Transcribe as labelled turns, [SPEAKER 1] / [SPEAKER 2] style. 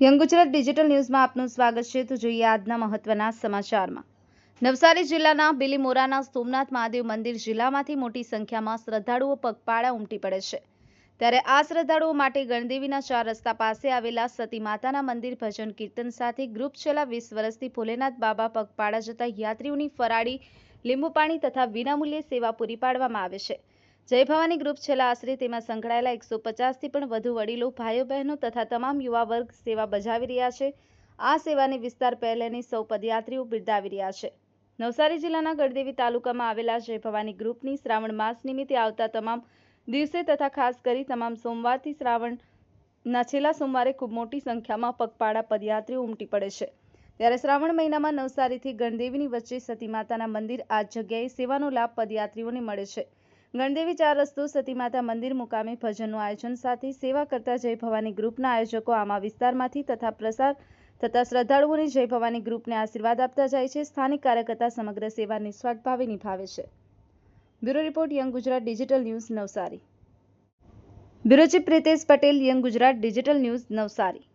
[SPEAKER 1] Young Gujarat digital ન્યૂઝમાં આપનું સ્વાગત છે. તો જોઈએ આજના મહત્વના સમાચારમાં. નવસારી જિલ્લાના બિલીમોરાના સોમનાથ મહાદેવ મંદિર જિલ્લામાંથી મોટી સંખ્યામાં શ્રદ્ધાળુઓ પગપાળા ઉમટી પડે છે. ત્યારે આ શ્રદ્ધાળુઓ માટે ગણદેવીના ચાર રસ્તા પાસે આવેલા સતી માતાના મંદિર ભજન કીર્તન સાથે ગ્રુપ છેલ્લા વીસ વર્ષથી ભોલેનાથ બાબા પગપાળા જતા યાત્રીઓની ફરાળી લીંબુ પાણી તથા વિનામૂલ્યે સેવા પૂરી પાડવામાં આવે છે. જય ભવાની ગ્રુપ છેલ્લા આશરે તેમાં સંકળાયેલા એકસો પચાસથી પણ વધુ વડીલો, ભાઈઓ, બહેનો તથા તમામ યુવા વર્ગ સેવા બજાવી રહ્યા છે. આ સેવાની વિસ્તાર પહેલેની સૌ પદયાત્રીઓ બિરદાવી રહ્યા છે. નવસારી જિલ્લાના ગળદેવી તાલુકામાં આવેલા જય ભવાની ગ્રુપની શ્રાવણ માસ નિમિત્તે આવતા તમામ દિવસે તથા ખાસ કરી તમામ સોમવારથી શ્રાવણના છેલ્લા સોમવારે ખૂબ મોટી સંખ્યામાં પગપાળા પદયાત્રીઓ ઉમટી પડે છે. ત્યારે શ્રાવણ મહિનામાં નવસારીથી ગણદેવીની વચ્ચે સતી માતાના મંદિર આ જગ્યાએ સેવાનો લાભ પદયાત્રીઓને મળે છે. ગણદેવી ચાર રસ્તો, સતીમાતા મંદિર મુકામે ભજનનું આયોજન સાથે સેવા કરતા જય ભવાની ગ્રુપના આયોજકો આમાં વિસ્તારમાંથી તથા પ્રસાર તથા શ્રદ્ધાળુઓને જય ભવાની ગ્રુપને આશીર્વાદ આપતા જાય છે. સ્થાનિક કાર્યકર્તા સમગ્ર સેવા નિસ્વાર્થ ભાવે નિભાવે છે. Bureau report, young Gujarat digital news Navsari. Bureau chief Pritesh Patel, young Gujarat digital news Navsari.